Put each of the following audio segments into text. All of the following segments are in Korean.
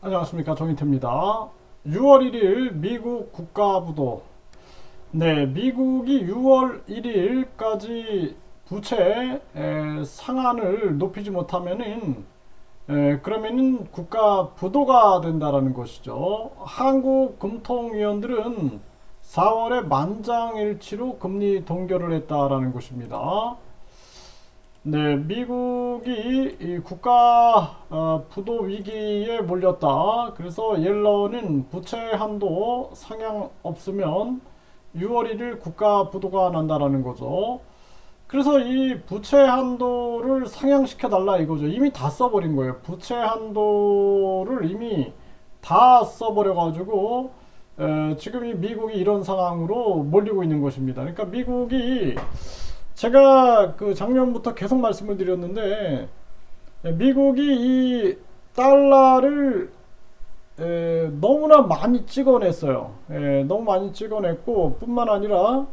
안녕하십니까 정인태입니다. 6월 1일 미국 국가부도 네 미국이 6월 1일까지 부채 에, 상한을 높이지 못하면은 에, 그러면은 국가 부도가 된다라는 것이죠. 한국 금통위원들은 4월에 만장일치로 금리 동결을 했다라는 것입니다. 네, 미국이 이 국가 어, 부도 위기에 몰렸다. 그래서 옐런은 부채 한도 상향 없으면 6월 1일 국가 부도가 난다라는 거죠. 그래서 이 부채 한도를 상향시켜 달라 이거죠. 이미 다 써버린 거예요. 부채 한도를 이미 다 써버려 가지고 지금 이 미국이 이런 상황으로 몰리고 있는 것입니다. 그러니까 미국이 제가 그 작년부터 계속 말씀을 드렸는데 미국이 이 달러를 에, 너무나 많이 찍어냈어요. 에, 너무 많이 찍어냈고 뿐만 아니라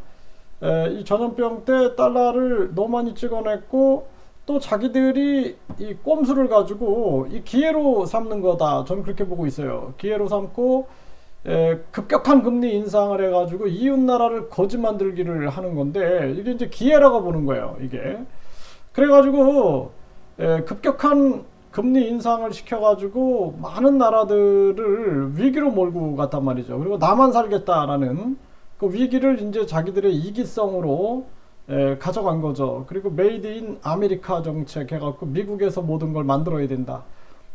에, 이 전염병 때 달러를 너무 많이 찍어냈고 또 자기들이 이 꼼수를 가지고 이 기회로 삼는 거다. 저는 그렇게 보고 있어요. 기회로 삼고 에, 급격한 금리 인상을 해가지고 이웃 나라를 거지 만들기를 하는 건데 이게 이제 기회라고 보는 거예요. 이게 그래가지고 에, 급격한 금리 인상을 시켜가지고 많은 나라들을 위기로 몰고 갔단 말이죠. 그리고 나만 살겠다라는 그 위기를 이제 자기들의 이기성으로 에, 가져간 거죠. 그리고 메이드 인 아메리카 정책 해갖고 미국에서 모든 걸 만들어야 된다.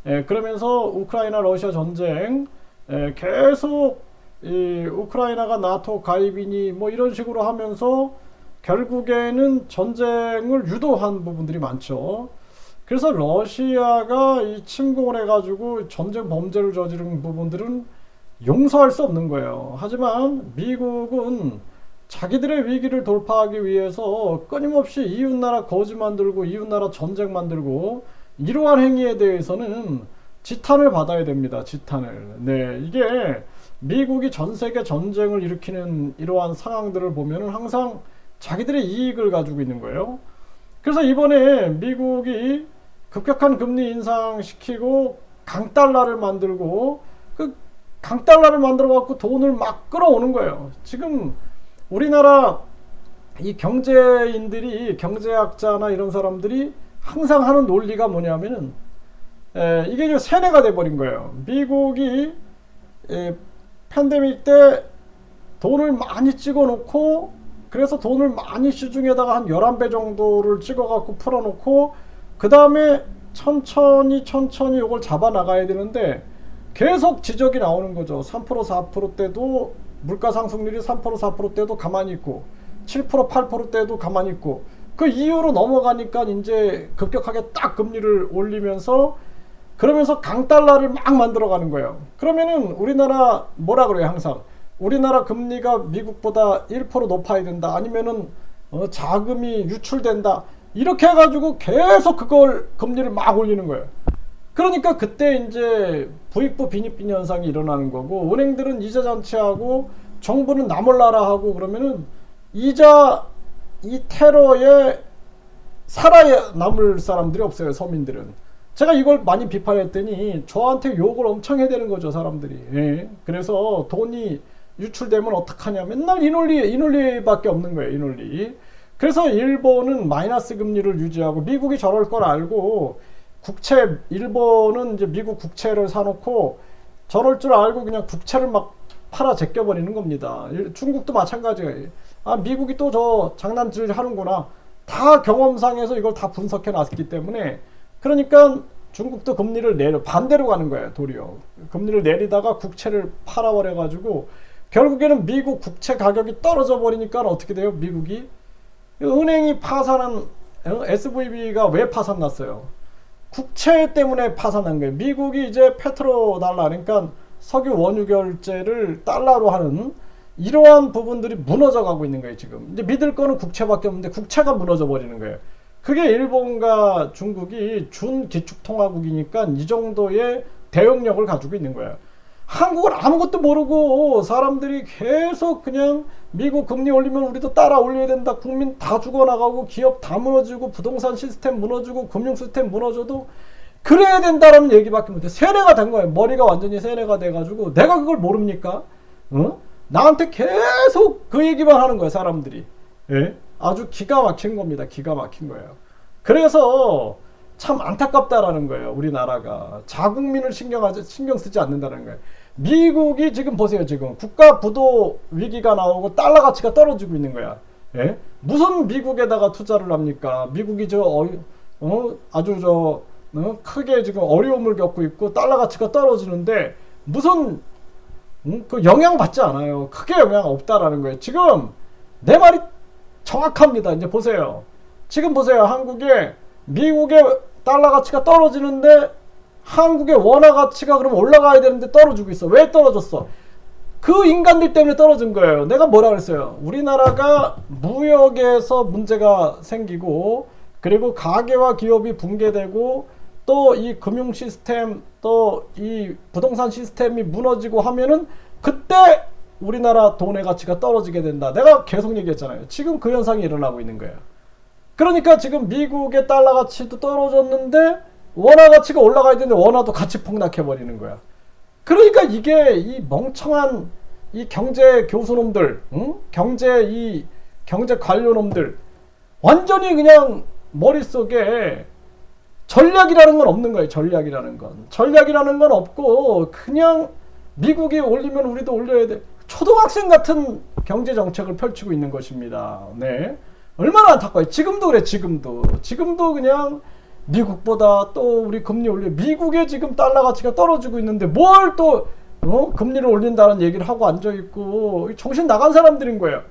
에, 그러면서 우크라이나 러시아 전쟁 에, 계속 이 우크라이나가 나토 가입이니 뭐 이런 식으로 하면서 결국에는 전쟁을 유도한 부분들이 많죠. 그래서 러시아가 이 침공을 해가지고 전쟁 범죄를 저지른 부분들은 용서할 수 없는 거예요. 하지만 미국은 자기들의 위기를 돌파하기 위해서 끊임없이 이웃나라 거지 만들고 이웃나라 전쟁 만들고 이러한 행위에 대해서는 지탄을 받아야 됩니다. 지탄을. 네, 이게 미국이 전 세계 전쟁을 일으키는 이러한 상황들을 보면은 항상 자기들의 이익을 가지고 있는 거예요. 그래서 이번에 미국이 급격한 금리 인상시키고 강달러를 만들고 그 강달러를 만들어 갖고 돈을 막 끌어오는 거예요. 지금 우리나라 이 경제인들이 경제학자나 이런 사람들이 항상 하는 논리가 뭐냐면은 에, 이게 이제 세뇌가 돼버린 거예요. 미국이 에, 팬데믹 때 돈을 많이 찍어놓고 그래서 돈을 많이 시중에다가 한 11배 정도를 찍어갖고 풀어놓고 그 다음에 천천히 천천히 이걸 잡아 나가야 되는데 계속 지적이 나오는 거죠. 3% 4%대도 물가 상승률이 3% 4%대도 가만히 있고 7% 8%대도 가만히 있고 그 이후로 넘어가니까 이제 급격하게 딱 금리를 올리면서 그러면서 강달러를 막 만들어가는 거예요. 그러면은 우리나라 뭐라 그래요 항상 우리나라 금리가 미국보다 1% 높아야 된다 아니면은 어, 자금이 유출된다 이렇게 해가지고 계속 그걸 금리를 막 올리는 거예요. 그러니까 그때 이제 부익부 빈익빈 현상이 일어나는 거고 은행들은 이자 잔치하고 정부는 나 몰라라 하고 그러면은 이자 이 테러에 살아야 남을 사람들이 없어요 서민들은. 제가 이걸 많이 비판했더니 저한테 욕을 엄청 해야 되는 거죠 사람들이. 예. 그래서 돈이 유출되면 어떡하냐 맨날 이 논리 이 논리밖에 없는 거예요 이 논리. 그래서 일본은 마이너스 금리를 유지하고 미국이 저럴 걸 알고 국채 일본은 이제 미국 국채를 사놓고 저럴 줄 알고 그냥 국채를 막 팔아 제껴 버리는 겁니다. 중국도 마찬가지예요. 아 미국이 또 저 장난질 하는구나. 다 경험상에서 이걸 다 분석해 놨기 때문에 그러니까 중국도 금리를 내려 반대로 가는 거예요 도리어. 금리를 내리다가 국채를 팔아버려 가지고 결국에는 미국 국채 가격이 떨어져 버리니까 어떻게 돼요 미국이? 은행이 파산한 SVB가 왜 파산 났어요? 국채 때문에 파산한 거예요. 미국이 이제 페트로 달러 그러니까 석유 원유 결제를 달러로 하는 이러한 부분들이 무너져 가고 있는 거예요 지금. 이제 믿을 거는 국채밖에 없는데 국채가 무너져 버리는 거예요 그게 일본과 중국이 준 기축통화국이니까 이 정도의 대응력을 가지고 있는 거예요. 한국은 아무것도 모르고 사람들이 계속 그냥 미국 금리 올리면 우리도 따라 올려야 된다. 국민 다 죽어나가고 기업 다 무너지고 부동산 시스템 무너지고 금융 시스템 무너져도 그래야 된다라는 얘기밖에 못해. 세뇌가 된 거예요. 머리가 완전히 세뇌가 돼가지고 내가 그걸 모릅니까? 어? 나한테 계속 그 얘기만 하는 거예요, 사람들이. 예? 아주 기가 막힌 겁니다. 기가 막힌 거예요. 그래서 참 안타깝다라는 거예요. 우리나라가 자국민을 신경하지 신경 쓰지 않는다는 거예요. 미국이 지금 보세요. 지금 국가 부도 위기가 나오고 달러 가치가 떨어지고 있는 거야. 예? 무슨 미국에다가 투자를 합니까? 미국이 저 어, 어? 아주 저 어? 크게 지금 어려움을 겪고 있고 달러 가치가 떨어지는데 무슨 음? 그 영향 받지 않아요. 크게 영향 없다라는 거예요. 지금 내 말이 정확합니다. 이제 보세요. 지금 보세요. 한국에 미국의 달러 가치가 떨어지는데 한국의 원화 가치가 그럼 올라가야 되는데 떨어지고 있어. 왜 떨어졌어? 그 인간들 때문에 떨어진 거예요. 내가 뭐라 그랬어요? 우리나라가 무역에서 문제가 생기고 그리고 가계와 기업이 붕괴되고 또 이 금융 시스템 또 이 부동산 시스템이 무너지고 하면은 그때 우리나라 돈의 가치가 떨어지게 된다. 내가 계속 얘기했잖아요. 지금 그 현상이 일어나고 있는 거예요. 그러니까 지금 미국의 달러 가치도 떨어졌는데 원화 가치가 올라가야 되는데 원화도 같이 폭락해 버리는 거야. 그러니까 이게 이 멍청한 이 경제 교수놈들, 응? 경제 이 경제 관료놈들 완전히 그냥 머릿속에 전략이라는 건 없는 거예요. 전략이라는 건. 전략이라는 건 없고 그냥 미국이 올리면 우리도 올려야 돼. 초등학생 같은 경제 정책을 펼치고 있는 것입니다. 네. 얼마나 안타까워요. 지금도 그래. 지금도. 지금도 그냥 미국보다 또 우리 금리 올려 미국의 지금 달러 가치가 떨어지고 있는데 뭘 또 어? 금리를 올린다는 얘기를 하고 앉아 있고 정신 나간 사람들인 거예요.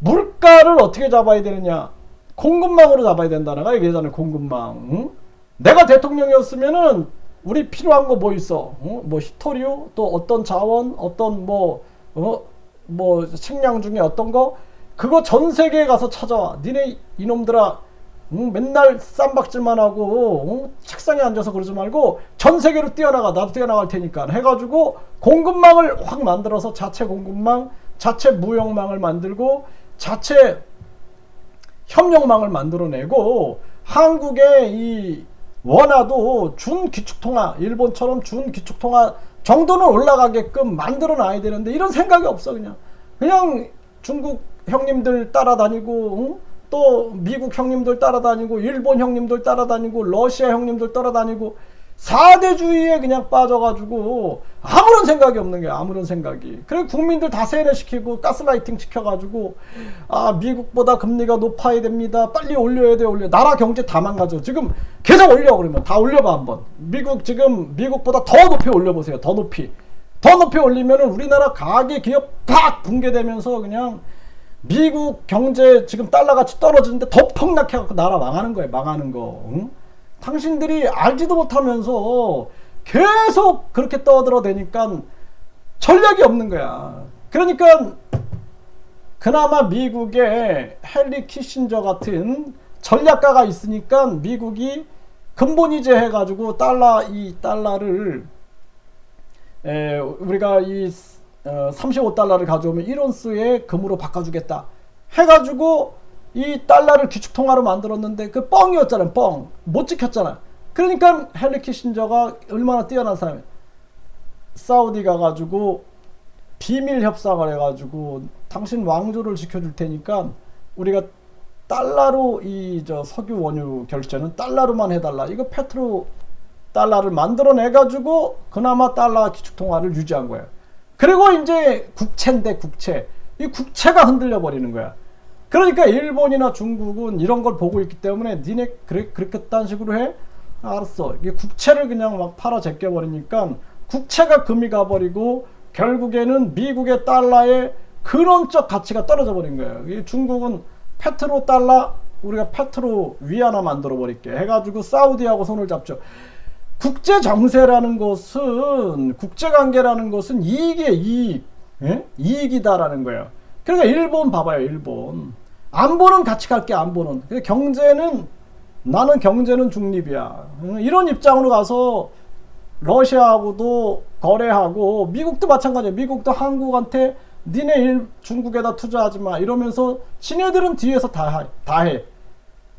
물가를 어떻게 잡아야 되느냐? 공급망으로 잡아야 된다는 거 얘기하잖아요. 공급망. 응? 내가 대통령이었으면은 우리 필요한 거 뭐 있어? 어? 뭐 히토리오 또 어떤 자원 어떤 뭐 어? 뭐 식량 중에 어떤 거 그거 전 세계에 가서 찾아와. 니네 이놈들아 응? 맨날 쌈박질만 하고 응? 책상에 앉아서 그러지 말고 전 세계로 뛰어나가 나도 뛰어나갈 테니까 해가지고 공급망을 확 만들어서 자체 공급망 자체 무역망을 만들고 자체 협력망을 만들어내고 한국의 이 원화도 준 기축통화 일본처럼 준 기축통화 정도는 올라가게끔 만들어 놔야 되는데 이런 생각이 없어 그냥 그냥 중국 형님들 따라다니고 응? 또 미국 형님들 따라다니고 일본 형님들 따라다니고 러시아 형님들 따라다니고 사대주의에 그냥 빠져가지고 아무런 생각이 없는 거야 아무런 생각이. 그래 국민들 다 세뇌시키고 가스라이팅 시켜가지고 아 미국보다 금리가 높아야 됩니다. 빨리 올려야 돼 올려. 나라 경제 다 망가져. 지금 계속 올려 그러면. 다 올려봐 한번. 미국 지금 미국보다 더 높이 올려보세요 더 높이. 더 높이 올리면은 우리나라 가계 기업 팍 붕괴되면서 그냥 미국 경제 지금 달러 가치 떨어지는데 더 폭락해갖고 나라 망하는 거예요 망하는 거. 응? 당신들이 알지도 못하면서 계속 그렇게 떠들어대니까 전략이 없는 거야. 그러니까 그나마 미국의 헨리 키신저 같은 전략가가 있으니까 미국이 근본 이제 해 가지고 달러 이 달러를 에, 우리가 이 어, 35달러를 가져오면 1온스의 금으로 바꿔주겠다 해가지고 이 달러를 기축통화로 만들었는데 그 뻥이었잖아요. 뻥. 못 지켰잖아. 그러니까 헨리 키신저가 얼마나 뛰어난 사람이야. 사우디 가가지고 비밀 협상을 해가지고 당신 왕조를 지켜줄 테니까 우리가 달러로 이 저 석유 원유 결제는 달러로만 해달라. 이거 페트로 달러를 만들어내가지고 그나마 달러 기축통화를 유지한 거예요. 그리고 이제 국채인데 국채. 이 국채가 흔들려 버리는 거야. 그러니까 일본이나 중국은 이런 걸 보고 있기 때문에 니네 그래, 그렇게 딴 식으로 해? 알았어. 이게 국채를 그냥 막 팔아 제껴 버리니까 국채가 금이 가버리고 결국에는 미국의 달러의 근원적 가치가 떨어져 버린 거예요. 이 중국은 페트로 달러 우리가 페트로 위안화 만들어 버릴게 해가지고 사우디하고 손을 잡죠. 국제 정세라는 것은 국제 관계라는 것은 이익의 이익, 예? 이익이다라는 거예요. 그러니까 일본 봐봐요, 일본. 안보는 같이 갈게 안보는. 경제는 나는 경제는 중립이야. 이런 입장으로 가서 러시아하고도 거래하고 미국도 마찬가지야. 미국도 한국한테 니네 일 중국에다 투자하지 마. 이러면서 지네들은 뒤에서 다, 다 해.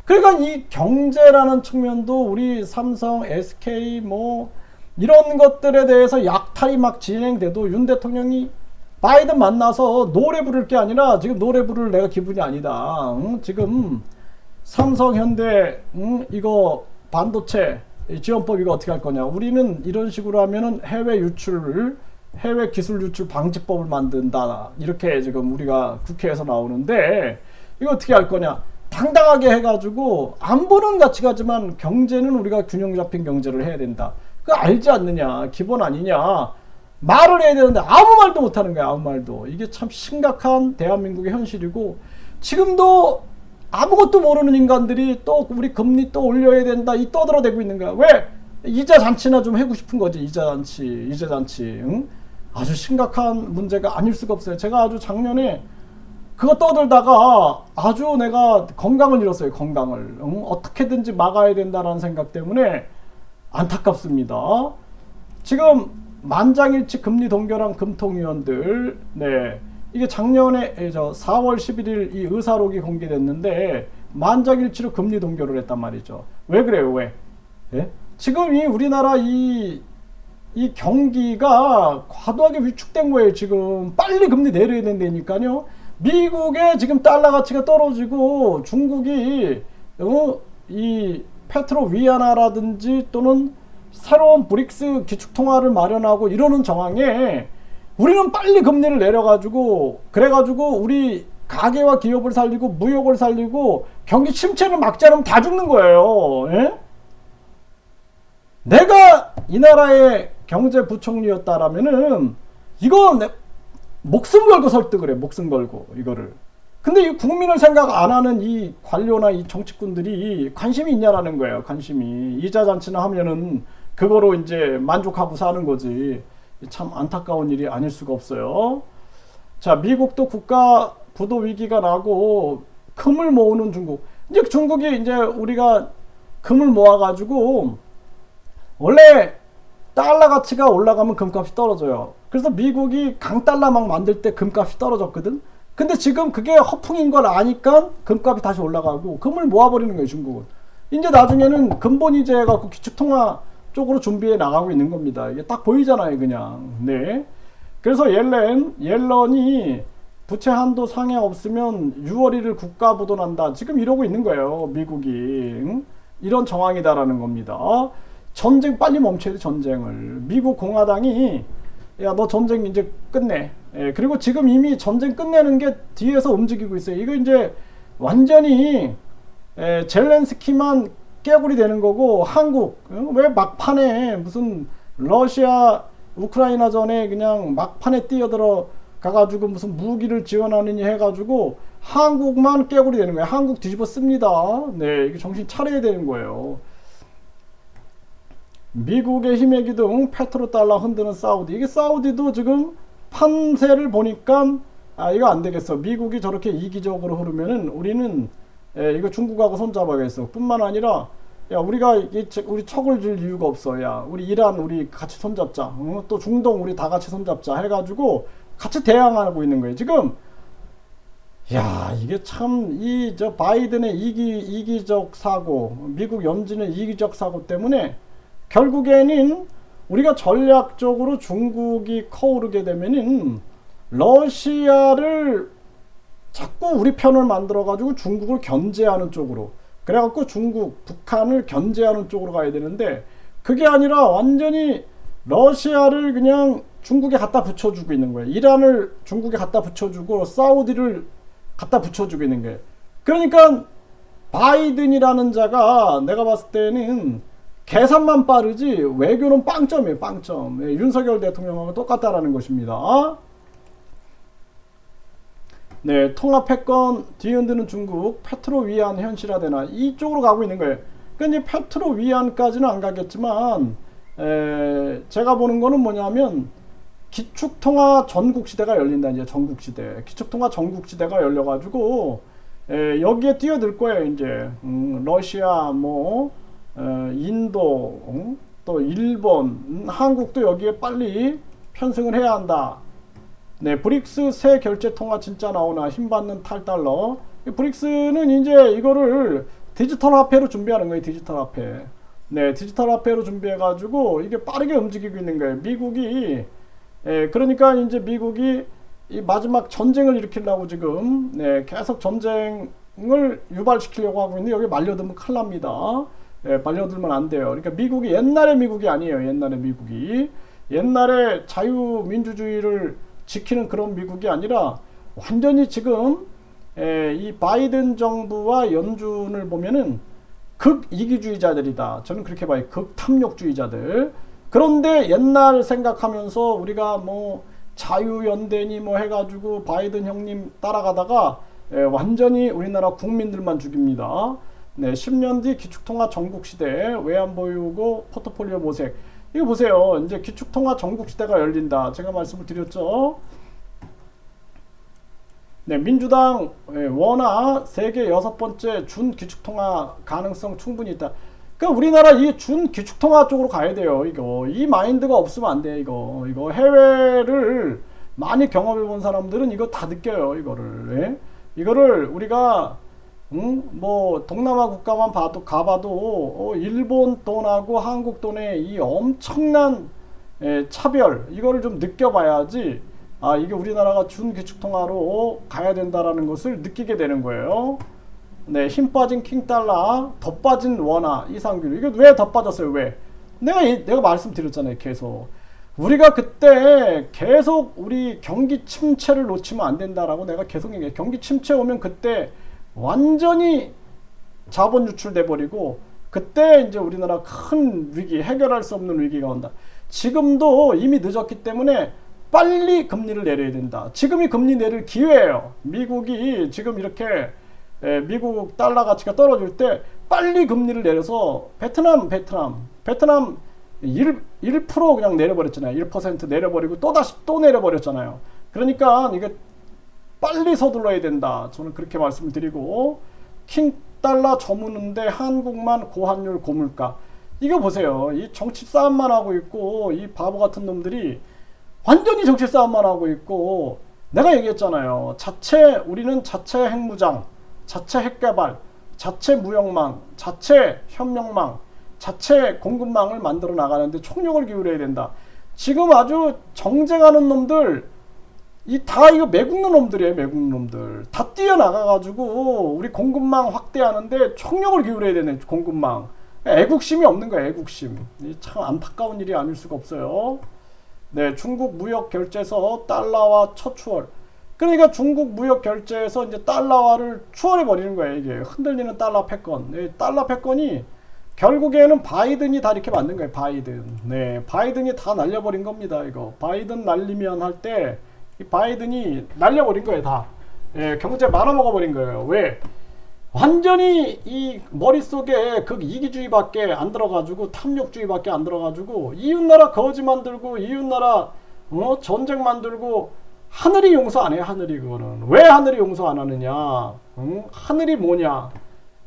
그러니까 이 경제라는 측면도 우리 삼성, SK 뭐 이런 것들에 대해서 약탈이 막 진행돼도 윤 대통령이 바이든 만나서 노래 부를 게 아니라 지금 노래 부를 내가 기분이 아니다. 응? 지금 삼성, 현대 응? 이거 반도체 지원법 이거 어떻게 할 거냐? 우리는 이런 식으로 하면은 해외 유출을 해외 기술 유출 방지법을 만든다. 이렇게 지금 우리가 국회에서 나오는데 이거 어떻게 할 거냐? 당당하게 해가지고 안보는 같이 가지만 경제는 우리가 균형 잡힌 경제를 해야 된다. 그거 알지 않느냐? 기본 아니냐? 말을 해야 되는데 아무 말도 못 하는 거야. 아무 말도. 이게 참 심각한 대한민국의 현실이고 지금도 아무것도 모르는 인간들이 또 우리 금리 또 올려야 된다. 이 떠들어대고 있는 거야. 왜? 이자 잔치나 좀 하고 싶은 거지. 이자 잔치, 이자 잔치. 응? 아주 심각한 문제가 아닐 수가 없어요. 제가 아주 작년에 그거 떠들다가 아주 내가 건강을 잃었어요. 건강을. 응? 어떻게든지 막아야 된다라는 생각 때문에 안타깝습니다. 지금 만장일치 금리 동결한 금통위원들, 네. 이게 작년에 에, 저 4월 11일 이 의사록이 공개됐는데 만장일치로 금리 동결을 했단 말이죠. 왜 그래요? 왜? 예? 지금 이 우리나라 이, 이 경기가 과도하게 위축된 거예요. 지금 빨리 금리 내려야 된다니까요. 미국의 지금 달러 가치가 떨어지고 중국이 어, 이 페트로 위안화라든지 또는 새로운 브릭스 기축 통화를 마련하고 이러는 정황에 우리는 빨리 금리를 내려가지고 그래가지고 우리 가게와 기업을 살리고 무역을 살리고 경기 침체를 않으면 다 죽는 거예요. 예? 내가 이 나라의 경제부총리였다라면은 이거 내 목숨 걸고 설득을 해. 목숨 걸고 이거를. 근데 이 국민을 생각 안 하는 이 관료나 이 정치꾼들이 관심이 있냐라는 거예요. 관심이 이자 잔치나 하면은 그거로 이제 만족하고 사는 거지. 참 안타까운 일이 아닐 수가 없어요. 자, 미국도 국가 부도 위기가 나고 금을 모으는 중국. 이제 중국이 이제 우리가 금을 모아가지고 원래 달러 가치가 올라가면 금값이 떨어져요. 그래서 미국이 강달러 막 만들 때 금값이 떨어졌거든. 근데 지금 그게 허풍인 걸 아니까 금값이 다시 올라가고 금을 모아버리는 거예요, 중국은. 이제 나중에는 근본이제 해갖고 기축통화 쪽으로 준비해 나가고 있는 겁니다. 이게 딱 보이잖아요, 그냥. 네. 그래서 옐렌, 옐런이 부채 한도 상해 없으면 6월 1일 국가 부도난다. 지금 이러고 있는 거예요, 미국이. 응? 이런 정황이다라는 겁니다. 전쟁 빨리 멈춰야 돼, 전쟁을. 미국 공화당이 야, 너 전쟁 이제 끝내. 예, 그리고 지금 이미 전쟁 끝내는 게 뒤에서 움직이고 있어요. 이거 이제 완전히 예, 젤렌스키만 깨구리 되는 거고 한국 어? 왜 막판에 무슨 러시아 우크라이나 전에 그냥 막판에 뛰어들어 가가지고 무슨 무기를 지원하느니 해가지고 한국만 깨구리 되는 거예요. 한국 뒤집어 씁니다. 네, 이게 정신 차려야 되는 거예요. 미국의 힘의 기둥 페트로 달러 흔드는 사우디 이게 사우디도 지금 판세를 보니까 아 이거 안 되겠어 미국이 저렇게 이기적으로 흐르면은 우리는 예, 이거 중국하고 손잡아야겠어. 뿐만 아니라 야 우리가 이, 우리 척을 줄 이유가 없어. 야 우리 이란 우리 같이 손잡자. 어? 또 중동 우리 다 같이 손잡자. 해가지고 같이 대항하고 있는 거예요 지금. 야 이게 참 이 저 바이든의 이기 이기적 사고 미국 염진의 이기적 사고 때문에 결국에는 우리가 전략적으로 중국이 커오르게 되면은 러시아를 자꾸 우리 편을 만들어 가지고 중국을 견제하는 쪽으로 그래 갖고 중국 북한을 견제하는 쪽으로 가야 되는데 그게 아니라 완전히 러시아를 그냥 중국에 갖다 붙여주고 있는 거예요. 이란을 중국에 갖다 붙여주고 사우디를 갖다 붙여주고 있는 거예요. 그러니까 바이든이라는 자가 내가 봤을 때는 계산만 빠르지 외교는 빵점이에요. 빵점. 예, 윤석열 대통령하고 똑같다라는 것입니다. 네, 통합 패권 뒤흔드는 중국 페트로 위안 현실화되나 이쪽으로 가고 있는 거예요. 이제 페트로 위안까지는 안 가겠지만 에, 제가 보는 거는 뭐냐면 기축통화 전국 시대가 열린다 이제 전국 시대 기축통화 전국 시대가 열려가지고 에, 여기에 뛰어들 거예요 이제 음, 러시아 뭐 어, 인도, 어? 또 일본, 음, 한국도 여기에 빨리 편승을 해야 한다. 네, 브릭스 새 결제 통화 진짜 나오나 힘받는 탈달러. 브릭스는 이제 이거를 디지털 화폐로 준비하는 거예요. 디지털 화폐. 네, 디지털 화폐로 준비해 가지고 이게 빠르게 움직이고 있는 거예요. 미국이 예, 그러니까 이제 미국이 이 마지막 전쟁을 일으키려고 지금 네, 계속 전쟁을 유발시키려고 하고 있는데 여기 말려들면 큰일 납니다. 예, 말려들면 안 돼요. 그러니까 미국이 옛날의 미국이 아니에요. 옛날의 미국이 옛날에 자유민주주의를 지키는 그런 미국이 아니라 완전히 지금 에, 이 바이든 정부와 연준을 보면은 극이기주의자들이다. 저는 그렇게 봐요. 극탐욕주의자들. 그런데 옛날 생각하면서 우리가 뭐 자유연대니 뭐 해가지고 바이든 형님 따라가다가 에, 완전히 우리나라 국민들만 죽입니다. 네, 10년 뒤 기축통화 전국 시대 외환보유고 포트폴리오 모색 이거 보세요. 이제 기축통화 전국시대가 열린다. 제가 말씀을 드렸죠. 네, 민주당 예, 원화 세계 여섯 번째 준 기축통화 가능성 충분히 있다. 그러니까 우리나라 이 준 기축통화 쪽으로 가야 돼요. 이거 이 마인드가 없으면 안 돼. 이거 이거 해외를 많이 경험해 본 사람들은 이거 다 느껴요. 이거를 예? 이거를 우리가 응? 뭐 동남아 국가만 봐도 가봐도 어, 일본 돈하고 한국 돈의 이 엄청난 예, 차별 이거를 좀 느껴봐야지 아 이게 우리나라가 준기축통화로 가야 된다라는 것을 느끼게 되는 거예요. 네, 힘 빠진 킹 달러, 더 빠진 원화 이상균 이게 왜 더 빠졌어요? 왜? 내가 이- 내가 말씀드렸잖아요. 계속 우리가 그때 계속 우리 경기 침체를 놓치면 안 된다라고 내가 계속 얘기해. 경기 침체 오면 그때 완전히 자본 유출돼 버리고 그때 이제 우리나라 큰 위기 해결할 수 없는 위기가 온다. 지금도 이미 늦었기 때문에 빨리 금리를 내려야 된다. 지금이 금리 내릴 기회예요. 미국이 지금 이렇게 에, 미국 달러 가치가 떨어질 때 빨리 금리를 내려서 베트남 베트남 베트남 1, 1% 그냥 내려버렸잖아요. 1% 내려버리고 또 다시 또 내려버렸잖아요. 그러니까 이게 빨리 서둘러야 된다. 저는 그렇게 말씀을 드리고 킹 달러 저무는데 한국만 고환율 고물가. 이거 보세요. 이 정치 싸움만 하고 있고 이 바보 같은 놈들이 완전히 정치 싸움만 하고 있고 내가 얘기했잖아요. 자체 우리는 자체 핵무장, 자체 핵개발, 자체 무역망, 자체 현명망, 자체 공급망을 만들어 나가는데 총력을 기울여야 된다. 지금 아주 정쟁하는 놈들 이 다 이거 매국노 놈들이에요, 매국노 놈들. 다 뛰어나가가지고 우리 공급망 확대하는데 총력을 기울여야 되는 공급망. 애국심이 없는 거야, 애국심. 이참 안타까운 일이 아닐 수가 없어요. 네, 중국 무역 결제에서 달러화 첫 추월. 그러니까 중국 무역 결제에서 이제 달러화를 추월해 버리는 거예요, 이게. 흔들리는 달러 패권. 네, 달러 패권이 결국에는 바이든이 다 이렇게 만든 거예요, 바이든. 네, 바이든이 다 날려버린 겁니다, 이거. 바이든 날리면 할 때, 이 바이든이 날려버린 거예요, 다. 예, 경제 말아먹어버린 거예요. 왜? 완전히 이 머릿속에 그 이기주의밖에 안 들어가지고 탐욕주의밖에 안 들어가지고 이웃나라 거지 만들고 이웃나라 어? 전쟁 만들고 하늘이 용서 안 해요 하늘이 그거는 왜 하늘이 용서 안 하느냐 응? 하늘이 뭐냐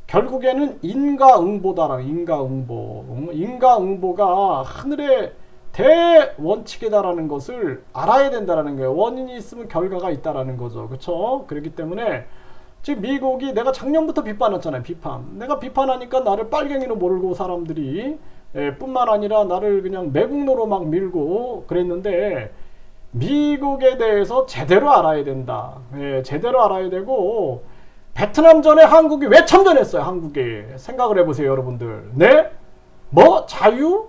결국에는 인가응보다라 인가응보 응? 인가응보가 하늘의 대원칙이다라는 것을 알아야 된다라는 거예요 원인이 있으면 결과가 있다라는 거죠 그렇죠 그렇기 때문에 지금 미국이 내가 작년부터 비판했잖아요. 비판. 내가 비판하니까 나를 빨갱이로 몰고 사람들이 예, 뿐만 아니라 나를 그냥 매국노로 막 밀고 그랬는데 미국에 대해서 제대로 알아야 된다. 예, 제대로 알아야 되고 베트남 전에 한국이 왜 참전했어요? 한국에 생각을 해보세요, 여러분들. 네? 뭐 자유?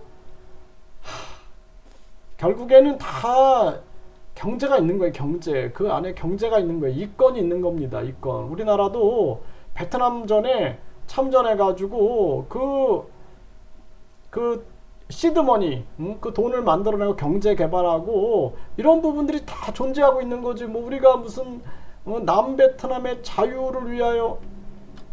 하, 결국에는 다 경제가 있는 거예요, 경제. 그 안에 경제가 있는 거예요. 이권이 있는 겁니다, 이권. 우리나라도 베트남 전에 참전해 가지고 그, 그 시드머니, 음, 그 돈을 만들어내고 경제 개발하고 이런 부분들이 다 존재하고 있는 거지. 뭐 우리가 무슨 어, 남베트남의 자유를 위하여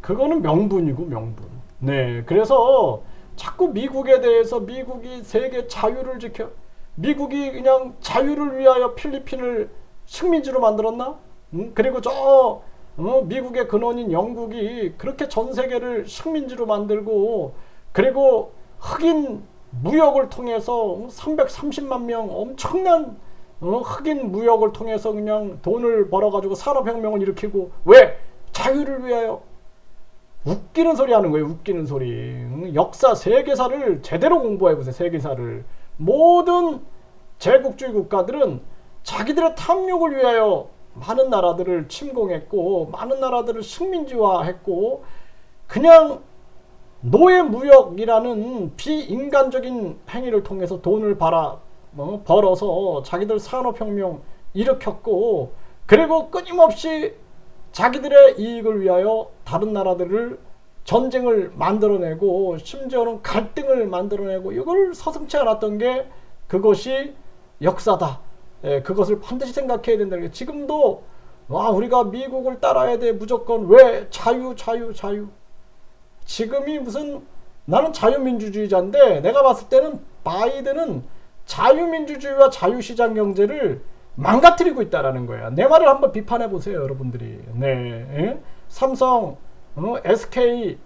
그거는 명분이고 명분. 네, 그래서 자꾸 미국에 대해서 미국이 세계 자유를 지켜 미국이 그냥 자유를 위하여 필리핀을 식민지로 만들었나? 음? 그리고 저 어, 미국의 근원인 영국이 그렇게 전 세계를 식민지로 만들고 그리고 흑인 무역을 통해서 330만 명 엄청난 어, 흑인 무역을 통해서 그냥 돈을 벌어가지고 산업혁명을 일으키고 왜 자유를 위하여 웃기는 소리 하는 거예요. 웃기는 소리. 응? 역사 세계사를 제대로 공부해 보세요. 세계사를. 모든 제국주의 국가들은 자기들의 탐욕을 위하여 많은 나라들을 침공했고 많은 나라들을 식민지화했고 그냥 노예 무역이라는 비인간적인 행위를 통해서 돈을 벌어, 어, 벌어서 자기들 산업혁명 일으켰고 그리고 끊임없이 자기들의 이익을 위하여 다른 나라들을 전쟁을 만들어내고 심지어는 갈등을 만들어내고 이걸 서슴치 않았던 게 그것이 역사다. 예, 그것을 반드시 생각해야 된다는 게 지금도 와 우리가 미국을 따라야 돼 무조건 왜 자유 자유 자유 지금이 무슨 나는 자유민주주의자인데 내가 봤을 때는 바이든은 자유민주주의와 자유시장 경제를 망가뜨리고 있다라는 거야. 내 말을 한번 비판해 보세요, 여러분들이. 네, 예? 삼성, 어, SK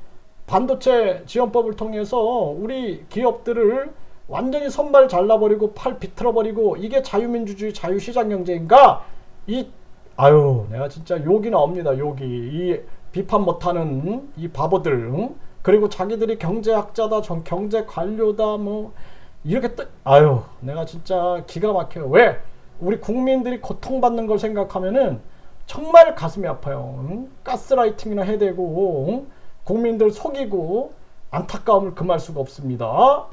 반도체 지원법을 통해서 우리 기업들을 완전히 선발 잘라버리고 팔 비틀어버리고 이게 자유민주주의 자유시장 경제인가? 이 아유 내가 진짜 욕이 나옵니다 욕이 이 비판 못하는 이 바보들 응? 그리고 자기들이 경제학자다 전 경제 관료다 뭐 이렇게 뜨 아유 내가 진짜 기가 막혀요 왜 우리 국민들이 고통받는 걸 생각하면은 정말 가슴이 아파요 응? 가스라이팅이나 해대고 응? 국민들 속이고 안타까움을 금할 수가 없습니다